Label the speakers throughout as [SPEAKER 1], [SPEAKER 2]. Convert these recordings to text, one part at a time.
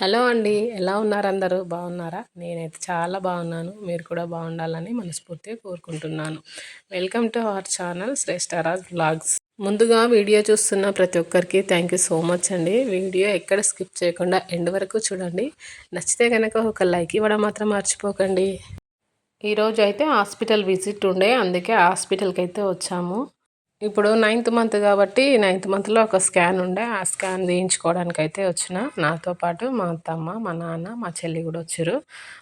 [SPEAKER 1] Hello అండి. ఎలా ఉన్నారు అందరూ బాగున్నారా? నేనైతే చాలా బాగున్నాను. మీరు కూడా బాగుండాలని మనస్ఫూర్తిగా కోరుకుంటున్నాను. Welcome to our channel Shreshtaraj blogs ముందుగా వీడియో చూస్తున్న ప్రతి ఒక్కరికి థ్యాంక్ యూ సో మచ్ అండి. వీడియో ఎక్కడ స్కిప్ చేయకుండా ఎండ్ వరకు చూడండి. నచ్చితే కనుక ఒక లైక్ ఇవ్వడం మాత్రం మర్చిపోకండి. ఈరోజు అయితే హాస్పిటల్ విజిట్ ఉండే అందుకే హాస్పిటల్కి అయితే వచ్చాము. ఇప్పుడు నైన్త్ మంత్ కాబట్టి నైన్త్ మంత్లో ఒక స్కాన్ ఉండే ఆ స్కాన్ తీయించుకోవడానికి అయితే వచ్చిన. నాతో పాటు మా అత్తమ్మ మా నాన్న మా చెల్లి కూడా వచ్చారు.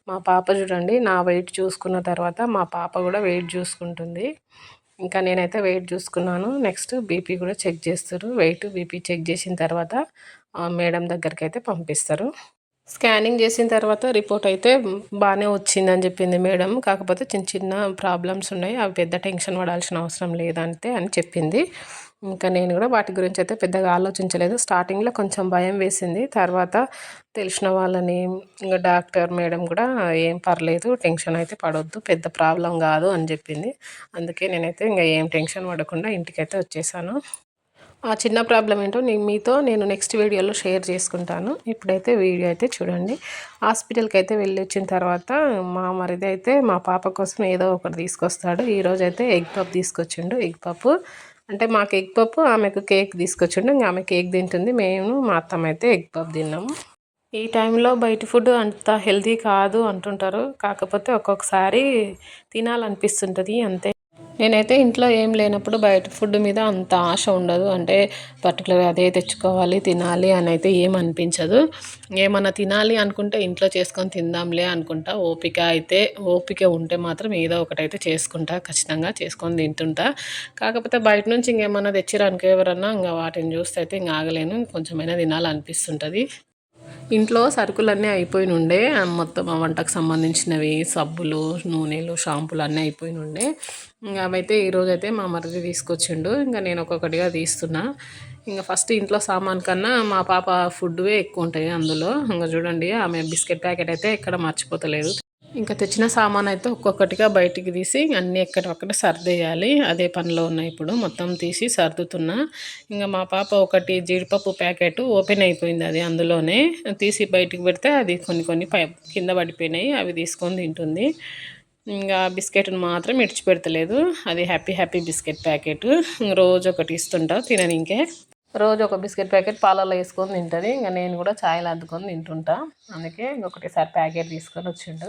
[SPEAKER 1] మా పాప చూడండి నా వెయిట్ చూసుకున్న తర్వాత మా పాప కూడా వెయిట్ చూసుకుంటుంది. ఇంకా నేనైతే వెయిట్ చూసుకున్నాను. నెక్స్ట్ బీపీ కూడా చెక్ చేస్తారు. వెయిట్ బీపీ చెక్ చేసిన తర్వాత మేడం దగ్గరికి అయితే పంపిస్తారు. స్కానింగ్ చేసిన తర్వాత రిపోర్ట్ అయితే బాగానే వచ్చిందని చెప్పింది మేడం. కాకపోతే చిన్న చిన్న ప్రాబ్లమ్స్ ఉన్నాయి. అవి పెద్ద టెన్షన్ పడాల్సిన అవసరం లేదంటే అని చెప్పింది. ఇంకా నేను కూడా వాటి గురించి అయితే పెద్దగా ఆలోచించలేదు. స్టార్టింగ్లో కొంచెం భయం వేసింది. తర్వాత తెలిసిన వాళ్ళని ఇంకా డాక్టర్ మేడం కూడా ఏం పర్లేదు టెన్షన్ అయితే పడవద్దు పెద్ద ప్రాబ్లం కాదు అని చెప్పింది. అందుకే నేనైతే ఇంకా ఏం టెన్షన్ పడకుండా ఇంటికైతే వచ్చేసాను. ఆ చిన్న ప్రాబ్లం ఏంటో నేను మీతో నేను నెక్స్ట్ వీడియోలో షేర్ చేసుకుంటాను. ఇప్పుడైతే వీడియో అయితే చూడండి. హాస్పిటల్కి అయితే వెళ్ళి వచ్చిన తర్వాత మా మరిది అయితే మా పాప కోసం ఏదో ఒకటి తీసుకొస్తాడు. ఈరోజు అయితే ఎగ్ పప్ తీసుకొచ్చిండు. ఎగ్ పప్పు అంటే మాకు ఎగ్ పప్పు ఆమెకు కేక్ తీసుకొచ్చిండు. ఇంకా ఆమె కేక్ తింటుంది. మేము మా అత్తమ్మ అయితే ఎగ్ పప్ తిన్నాము. ఈ టైంలో బయట ఫుడ్ అంత హెల్తీ కాదు అంటుంటారు. కాకపోతే ఒక్కొక్కసారి తినాలనిపిస్తుంటుంది. అంతే. నేనైతే ఇంట్లో ఏం లేనప్పుడు బయట ఫుడ్ మీద అంత ఆశ ఉండదు. అంటే పర్టికులర్గా అదే తెచ్చుకోవాలి తినాలి అని అయితే ఏమనిపించదు ఏమన్నా తినాలి అనుకుంటే ఇంట్లో చేసుకొని తిందాంలే అనుకుంటా. ఓపిక అయితే ఓపిక ఉంటే మాత్రం ఏదో ఒకటైతే చేసుకుంటా ఖచ్చితంగా చేసుకొని తింటుంటా. కాకపోతే బయట నుంచి ఇంకేమన్నా తెచ్చిరానుకో ఎవరన్నా ఇంకా వాటిని చూస్తే అయితే ఇంకా ఆగలేను. కొంచెమైనా తినాలనిపిస్తుంటుంది. ఇంట్లో సరుకులన్నీ అయిపోయి ఉండే మొత్తం వంటకు సంబంధించినవి సబ్బులు నూనెలు షాంపులు అన్నీ అయిపోయి ఉండే ఇంకా అవైతే ఈరోజు అయితే మా మరిది తీసుకొచ్చిండు. ఇంకా నేను ఒక్కొక్కటిగా తీస్తున్నా. ఇంకా ఫస్ట్ ఇంట్లో సామాన్ కన్నా మా పాప ఫుడ్వే ఎక్కువ ఉంటాయి అందులో. ఇంకా చూడండి ఆమె బిస్కెట్ ప్యాకెట్ అయితే ఎక్కడ మర్చిపోతలేదు. ఇంకా తెచ్చిన సామాన్ అయితే ఒక్కొక్కటిగా బయటికి తీసి అన్నీ ఎక్కడొక్కడ సర్దేయాలి. అదే పనిలో ఉన్నాయి ఇప్పుడు మొత్తం తీసి సర్దుతున్నా. ఇంకా మా పాప ఒకటి జీడిపప్పు ప్యాకెట్ ఓపెన్ అయిపోయింది అది అందులోనే. తీసి బయటికి పెడితే అది కొన్ని కొన్ని కింద పడిపోయినాయి అవి తీసుకొని తింటుంది. ఇంకా బిస్కెట్ని మాత్రం ఇడిచిపెడతలేదు. అది హ్యాపీ హ్యాపీ బిస్కెట్ ప్యాకెట్. రోజు ఒకటి ఇస్తుంటా ఇంకే. రోజు ఒక బిస్కెట్ ప్యాకెట్ పాలలో వేసుకొని తింటుంది. ఇంకా నేను కూడా ఛాయ్లు అద్దుకొని తింటుంటా. అందుకే ఇంకొకటిసారి ప్యాకెట్ తీసుకొని వచ్చిండు.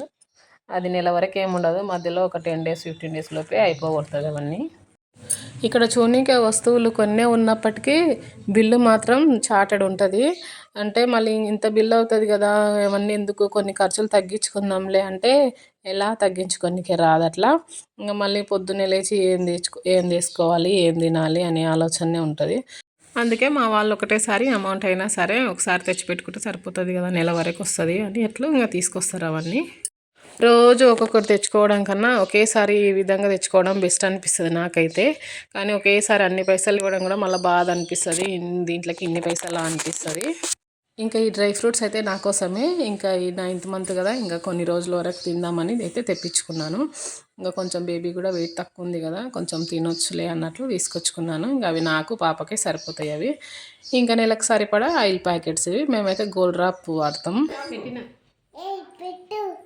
[SPEAKER 1] అది నెల వరకు ఏముండదు మధ్యలో ఒక టెన్ డేస్ ఫిఫ్టీన్ డేస్ లోపే అయిపోగొడుతుంది అవన్నీ. ఇక్కడ చూనికే వస్తువులు కొన్నే ఉన్నప్పటికీ బిల్లు మాత్రం చాటెడ్ ఉంటుంది. అంటే మళ్ళీ ఇంత బిల్లు అవుతుంది కదా ఇవన్నీ ఎందుకు కొన్ని ఖర్చులు తగ్గించుకుందాంలే అంటే ఎలా తగ్గించుకోనికి రాదు అట్లా. ఇంకా మళ్ళీ పొద్దున్నే లేచి ఏం తెచ్చుకో ఏం తీసుకోవాలి ఏం తినాలి అనే ఆలోచనే ఉంటుంది. అందుకే మా వాళ్ళు ఒకటేసారి అమౌంట్ అయినా సరే ఒకసారి తెచ్చిపెట్టుకుంటే సరిపోతుంది కదా నెల వరకు వస్తుంది అని ఎట్లా ఇంకా తీసుకొస్తారు అవన్నీ. రోజు ఒక్కొక్కటి తెచ్చుకోవడం కన్నా ఒకేసారి ఈ విధంగా తెచ్చుకోవడం బెస్ట్ అనిపిస్తుంది నాకైతే. కానీ ఒకేసారి అన్ని పైసలు ఇవ్వడం కూడా మళ్ళీ బాధ అనిపిస్తుంది. దీంట్లోకి ఇన్ని పైసలు అనిపిస్తుంది. ఇంకా ఈ డ్రై ఫ్రూట్స్ అయితే నా కోసమే. ఇంకా ఈ నైన్త్ మంత్ కదా ఇంకా కొన్ని రోజుల వరకు తిందామని అయితే తెప్పించుకున్నాను. ఇంకా కొంచెం బేబీ కూడా వెయిట్ తక్కువ ఉంది కదా కొంచెం తినొచ్చులే అన్నట్లు తీసుకొచ్చుకున్నాను. ఇంకా అవి నాకు పాపకే సరిపోతాయి అవి. ఇంకా నెలకు సరిపడా ఆయిల్ ప్యాకెట్స్ ఇవి. మేమైతే గోల్డ్ డ్రాప్ వాడతాం.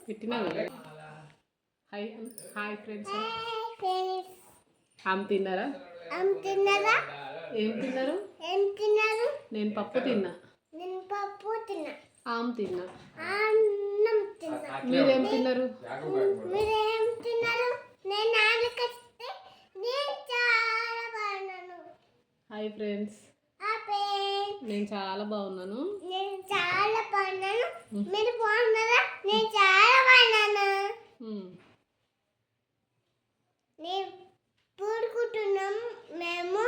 [SPEAKER 1] పెట్టిన హాయ్ హాయ్ ఫ్రెండ్స్ ఆమె తిన్నారా?
[SPEAKER 2] తిన్నారా
[SPEAKER 1] ఏం తిన్నారు?
[SPEAKER 2] ఏం తిన్నారు
[SPEAKER 1] నేను పప్పు తిన్నా.
[SPEAKER 2] నేను పప్పు తిన్నా
[SPEAKER 1] ఆమె తిన్నా.
[SPEAKER 2] అన్నం తిన్నా
[SPEAKER 1] మీరేం తిన్నారు?
[SPEAKER 2] మీరేం తిన్నారు నేను ఆలకస్తే నేను చాలా బాగున్నాను.
[SPEAKER 1] హాయ్ ఫ్రెండ్స్ నేను చాలా బాగున్నాను
[SPEAKER 2] నేను చాలా బాగున్నాను. మీరు బాగున్నారా? నేను చాలా
[SPEAKER 1] మ్మ్.
[SPEAKER 2] నేను పూడుకుంటున్నాం. మేము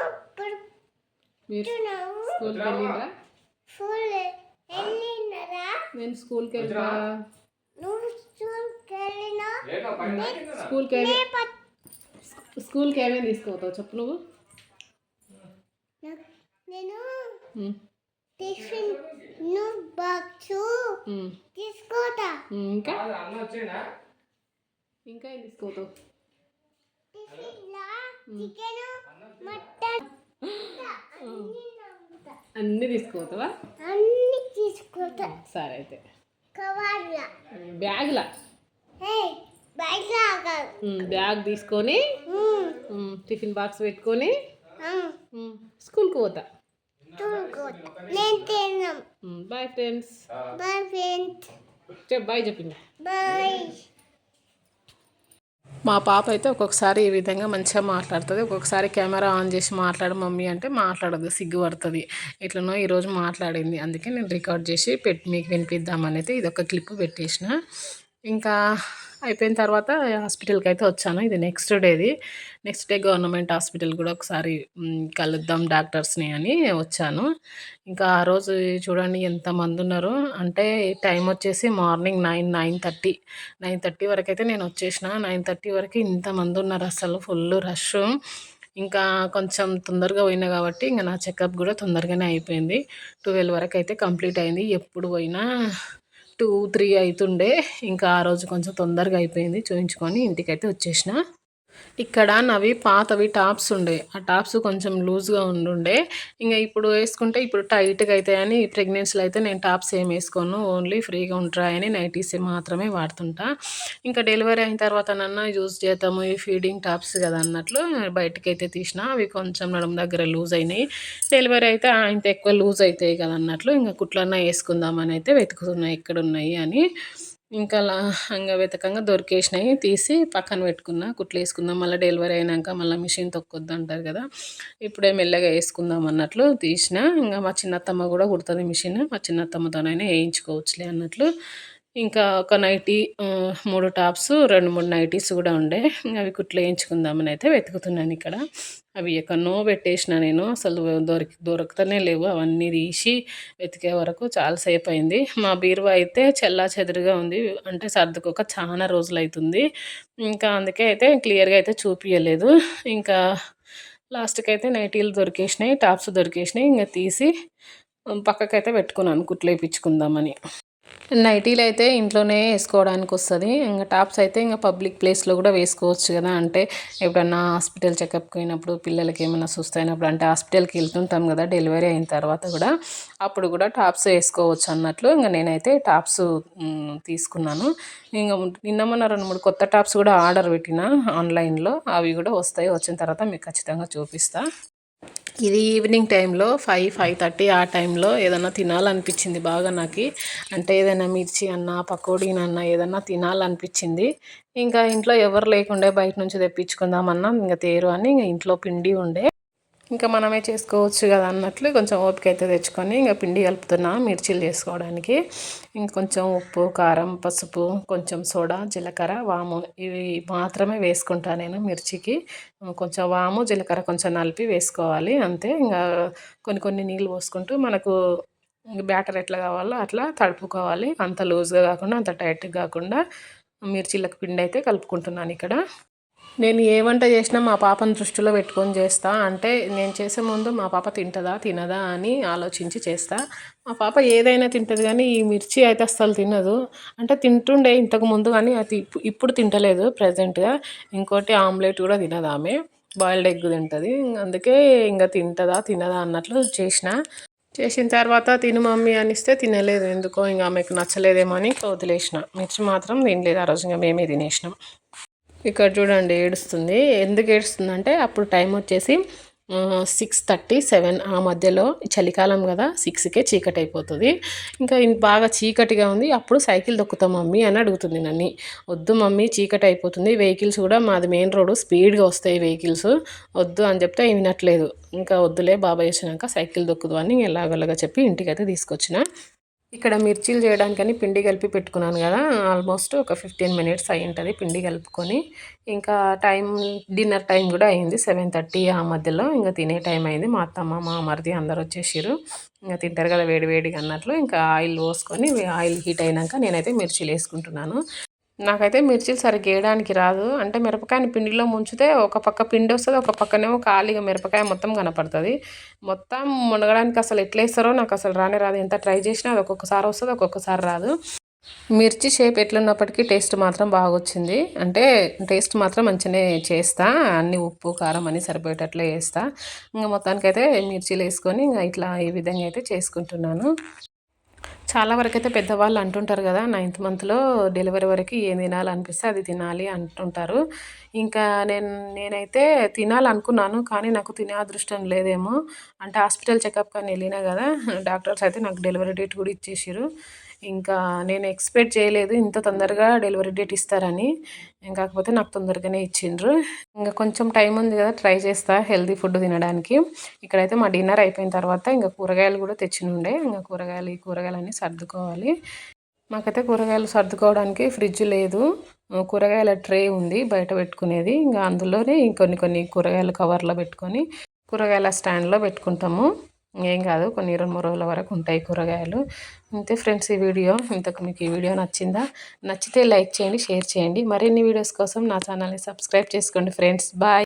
[SPEAKER 1] వెళ్ళిండ్రా?
[SPEAKER 2] ఫుల్ వెళ్ళినరా
[SPEAKER 1] నేను స్కూల్కి వెళ్తా
[SPEAKER 2] నువ్వు స్కూల్కి వెళ్ళినా?
[SPEAKER 1] స్కూల్కి ఏమే స్కూల్కి ఏమేమి తీసుకోతావు చెప్పు నువ్వు.
[SPEAKER 2] నేను. టిఫిన్ను బాక్స్. తీసుకోతా.
[SPEAKER 1] ఇంకా? ఇంకా ఏం తీసుకోతావు? అన్నీ తీసుకోతావా?
[SPEAKER 2] అన్ని తీసుకుంటా
[SPEAKER 1] సరే అయితే.
[SPEAKER 2] కవర్ల.
[SPEAKER 1] బ్యాగ్లా? బ్యాగ్ తీసుకొని టిఫిన్ బాక్స్ పెట్టుకొని స్కూల్కి పోతా.
[SPEAKER 2] నేను తిన్నాం.
[SPEAKER 1] Um, bye friends.
[SPEAKER 2] Bye friends.
[SPEAKER 1] చెప్ బాయ్ చెప్పింది
[SPEAKER 2] బాయ్.
[SPEAKER 1] మా పాప అయితే ఒక్కొక్కసారి ఈ విధంగా మంచిగా మాట్లాడుతుంది. ఒక్కొక్కసారి కెమెరా ఆన్ చేసి మాట్లాడు మమ్మీ అంటే మాట్లాడదు సిగ్గుపడుతుంది. ఎట్లనో ఈరోజు మాట్లాడింది. అందుకే నేను రికార్డ్ చేసి పెట్టి మీకు వినిపిద్దామని అయితే ఇది ఒక క్లిప్ పెట్టేసిన. ఇంకా అయిపోయిన తర్వాత హాస్పిటల్కి అయితే వచ్చాను. ఇది నెక్స్ట్ డేది. నెక్స్ట్ డే గవర్నమెంట్ హాస్పిటల్ కూడా ఒకసారి కలుద్దాం డాక్టర్స్ని అని వచ్చాను. ఇంకా ఆ రోజు చూడండి ఎంతమంది ఉన్నారు. అంటే టైం వచ్చేసి morning nine nine thirty. Nine thirty వరకు అయితే నేను వచ్చేసిన. నైన్ థర్టీ వరకు ఇంతమంది ఉన్నారు అసలు. Full rush. ఇంకా కొంచెం తొందరగా పోయినా కాబట్టి ఇంకా నా చెకప్ కూడా తొందరగానే అయిపోయింది. ట్వెల్వ్ వరకు అయితే కంప్లీట్ అయింది. ఎప్పుడు పోయినా టూ త్రీ అవుతుండే ఇంకా ఆ రోజు కొంచెం తొందరగా అయిపోయింది. చూయించుకొని ఇంటికైతే వచ్చేసిన. ఇక్కడ నవి పాతవి టాప్స్ ఉండే. ఆ టాప్స్ కొంచెం లూజ్గా ఉండుండే. ఇంకా ఇప్పుడు వేసుకుంటే ఇప్పుడు టైట్గా అవుతాయని ప్రెగ్నెన్సీలో అయితే నేను టాప్స్ ఏం వేసుకోను. ఓన్లీ ఫ్రీగా ఉంటాయని నైటీస్ మాత్రమే వాడుతుంటా. ఇంకా డెలివరీ అయిన తర్వాత నన్న యూజ్ చేద్దాము ఈ ఫీడింగ్ టాప్స్ కదా అన్నట్లు బయటకి అయితే తీసిన. అవి కొంచెం నడుము దగ్గర లూజ్ అయినాయి. డెలివరీ అయితే ఆయనతో ఎక్కువ లూజ్ అవుతాయి కదా అన్నట్లు ఇంకా కుట్లన్నా వేసుకుందామని అయితే వెతుకుతున్నాయి ఎక్కడున్నాయి అని. ఇంకా అలా ఇంకా వెతకంగా దొరికేసినాయి తీసి పక్కన పెట్టుకున్నా కుట్లు వేసుకుందాం మళ్ళీ డెలివరీ అయినాక మళ్ళీ మిషన్ తొక్కొద్దు అంటారు కదా. ఇప్పుడే మెల్లగా వేసుకుందాం అన్నట్లు తీసిన ఇంకా మా చిన్నత్తమ్మ కూడా కుడుతుంది మిషన్ మా చిన్నత్తమ్మతోనైనా వేయించుకోవచ్చులే అన్నట్లు ఇంకా ఒక నైటీ మూడు టాప్స్ రెండు మూడు నైటీస్ కూడా ఉండే. అవి కుట్లు వేయించుకుందామని అయితే వెతుకుతున్నాను ఇక్కడ. అవి ఎక్కడనో పెట్టేసిన నేను. అసలు దొరికి దొరుకుతూనే లేవు. అవన్నీ తీసి వెతికే వరకు చాలాసేపు అయింది. మా బీరువా అయితే చెల్లా చెదురుగా ఉంది. అంటే సర్దుకోక చాలా రోజులు అవుతుంది ఇంకా అందుకే అయితే క్లియర్గా అయితే చూపించలేదు ఇంకా లాస్ట్కి అయితే నైటీలు దొరికేసినాయి టాప్స్ దొరికేసినాయి. ఇంకా తీసి పక్కకైతే పెట్టుకున్నాను. కుట్లు వేయించుకుందామని. నైటీలు అయితే ఇంట్లోనే వేసుకోవడానికి వస్తుంది ఇంకా టాప్స్ అయితే ఇంకా పబ్లిక్ ప్లేస్లో కూడా వేసుకోవచ్చు కదా. అంటే ఎప్పుడన్నా హాస్పిటల్ చెకప్కి పోయినప్పుడు పిల్లలకి ఏమైనా సుస్థ అయినప్పుడు అంటే హాస్పిటల్కి వెళ్తుంటాం కదా డెలివరీ అయిన తర్వాత కూడా అప్పుడు కూడా టాప్స్ వేసుకోవచ్చు అన్నట్లు ఇంకా నేనైతే టాప్స్ తీసుకున్నాను. ఇంకా నిన్న మొన్న రెండు మూడు కొత్త టాప్స్ కూడా ఆర్డర్ పెట్టిన ఆన్లైన్లో. అవి కూడా వస్తాయి. వచ్చిన తర్వాత మీకు ఖచ్చితంగా చూపిస్తా. ఇది ఈవినింగ్ టైంలో ఫైవ్ ఫైవ్ థర్టీ ఆ టైంలో ఏదన్నా తినాలనిపించింది బాగా నాకు. అంటే ఏదైనా మిర్చి అన్న పకోడీనన్నా ఏదన్నా తినాలనిపించింది. ఇంకా ఇంట్లో ఎవరు లేకుండే బయట నుంచి తెప్పించుకుందామన్నా ఇంకా తేరు అని ఇంకా ఇంట్లో పిండి ఉండే. ఇంకా మనమే చేసుకోవచ్చు కదా అన్నట్లు కొంచెం ఓపిక అయితే తెచ్చుకొని ఇంకా పిండి కలుపుతున్నా మిర్చీలు చేసుకోవడానికి. ఇంకొంచెం ఉప్పు కారం పసుపు కొంచెం సోడా జీలకర్ర వాము. ఇవి మాత్రమే వేసుకుంటా నేను మిర్చికి. కొంచెం వాము జీలకర్ర కొంచెం నలిపి వేసుకోవాలి అంతే. ఇంకా కొన్ని కొన్ని నీళ్ళు పోసుకుంటూ మనకు బ్యాటర్ ఎట్లా కావాలో అట్లా తడుపుకోవాలి. అంత లూజ్గా కాకుండా అంత టైట్గా కాకుండా మిర్చిలకు పిండి అయితే కలుపుకుంటున్నాను ఇక్కడ. నేను ఏ వంట చేసినా మా పాపను దృష్టిలో పెట్టుకొని చేస్తా. అంటే నేను చేసే ముందు మా పాప తింటుందా తినదా అని ఆలోచించి చేస్తా. మా పాప ఏదైనా తింటుంది కానీ ఈ మిర్చి అయితే అస్సలు తినదు. అంటే తింటుండే ఇంతకు ముందు కానీ అది ఇప్పుడు తింటలేదు ప్రజెంట్గా. ఇంకోటి ఆమ్లెట్ కూడా తినదు ఆమె. బాయిల్డ్ ఎగ్ తింటుంది. అందుకే ఇంకా తింటుందా తినదా అన్నట్లు చేసిన. చేసిన తర్వాత తిను మమ్మీ అనిస్తే తినలేదు. ఎందుకో ఇంకా ఆమెకు నచ్చలేదేమో అని వదిలేసిన. మిర్చి మాత్రం తినలేదు. ఆ రోజు ఇంకా మేమే తినేసినాం. ఇక్కడ చూడండి ఏడుస్తుంది. ఎందుకు ఏడుస్తుంది అంటే అప్పుడు టైం వచ్చేసి సిక్స్ థర్టీ సెవెన్ ఆ మధ్యలో చలికాలం కదా సిక్స్కే చీకటి అయిపోతుంది. ఇంకా బాగా చీకటిగా ఉంది. అప్పుడు సైకిల్ దొక్కుతాం మమ్మీ అని అడుగుతుంది నన్ను. వద్దు మమ్మీ చీకటి అయిపోతుంది. వెహికల్స్ కూడా మాది మెయిన్ రోడ్ స్పీడ్గా వస్తాయి వెహికల్స్. వద్దు అని చెప్తే వినట్లేదు. ఇంకా వద్దులే బాబాయ్ వచ్చినాక సైకిల్ దొక్కుదు అని ఎలాగోలాగా చెప్పి ఇంటికైతే తీసుకొచ్చిన. ఇక్కడ మిర్చీలు చేయడానికని పిండి కలిపి పెట్టుకున్నాను కదా ఆల్మోస్ట్ ఒక ఫిఫ్టీన్ మినిట్స్ అయి ఉంటుంది పిండి కలుపుకొని. ఇంకా టైం డిన్నర్ టైం కూడా అయింది సెవెన్ థర్టీ ఆ మధ్యలో. ఇంకా తినే టైం అయింది. మా అత్తమ్మ మా మరిది అందరు వచ్చేసారు ఇంకా తింటారు కదా వేడి వేడిగా అన్నట్లు. ఇంకా ఆయిల్ పోసుకొని ఆయిల్ హీట్ అయినాక నేనైతే మిర్చీలు వేసుకుంటున్నాను. నాకైతే మిర్చీలు సరిగ్గా వేయడానికి రాదు. అంటే మిరపకాయని పిండిలో ముంచితే ఒక పక్క పిండి వస్తుంది ఒక పక్కనేమో ఖాళీగా మిరపకాయ మొత్తం కనపడుతుంది. మొత్తం మునగడానికి అసలు ఎట్లా వేస్తారో నాకు అసలు రానే రాదు. ఎంత ట్రై చేసినా అది ఒక్కొక్కసారి వస్తుంది ఒక్కొక్కసారి రాదు. మిర్చి షేప్ ఎట్లున్నప్పటికీ టేస్ట్ మాత్రం బాగా వచ్చింది అంటే టేస్ట్ మాత్రం మంచిగానే చేస్తా. అన్ని ఉప్పు కారం అన్నీ సరిపోయేటట్లే వేస్తా. ఇంకా మొత్తానికైతే మిర్చీలు వేసుకొని ఇంకా ఇట్లా ఈ విధంగా అయితే చేసుకుంటున్నాను. చాలా వరకు అయితే పెద్దవాళ్ళు అంటుంటారు కదా నైన్త్ మంత్లో డెలివరీ వరకు ఏం తినాలనిపిస్తే అది తినాలి అంటుంటారు. ఇంకా నేను నేనైతే తినాలనుకున్నాను కానీ నాకు తినే అదృష్టం లేదేమో. అంటే హాస్పిటల్ చెకప్ కానీ వెళ్ళినా కదా డాక్టర్స్ అయితే నాకు డెలివరీ డేట్ కూడా ఇచ్చేసారు ఇంకా నేను ఎక్స్పెక్ట్ చేయలేదు ఇంత తొందరగా డెలివరీ డేట్ ఇస్తారని. కాకపోతే నాకు తొందరగానే ఇచ్చిండ్రు. ఇంకా కొంచెం టైం ఉంది కదా ట్రై చేస్తా హెల్దీ ఫుడ్ తినడానికి. ఇక్కడైతే మా డిన్నర్ అయిపోయిన తర్వాత ఇంకా కూరగాయలు కూడా తెచ్చినుండే. ఇంకా కూరగాయలు ఈ కూరగాయలన్నీ సర్దుకోవాలి. మాకైతే కూరగాయలు సర్దుకోవడానికి ఫ్రిడ్జ్ లేదు. కూరగాయల ట్రే ఉంది బయట పెట్టుకునేది. ఇంకా అందులోనే ఇంకొన్ని కొన్ని కూరగాయలు కవర్లో పెట్టుకొని కూరగాయల స్టాండ్లో పెట్టుకుంటాము. ఏం కాదు కొన్ని రెండు మూడు రోజుల వరకు ఉంటాయి కూరగాయలు. అంతే ఫ్రెండ్స్ ఈ వీడియో. ఇంతకు మీకు ఈ వీడియో నచ్చిందా? నచ్చితే లైక్ చేయండి షేర్ చేయండి. మరిన్ని వీడియోస్ కోసం నా ఛానల్ని సబ్స్క్రైబ్ చేసుకోండి ఫ్రెండ్స్. బాయ్.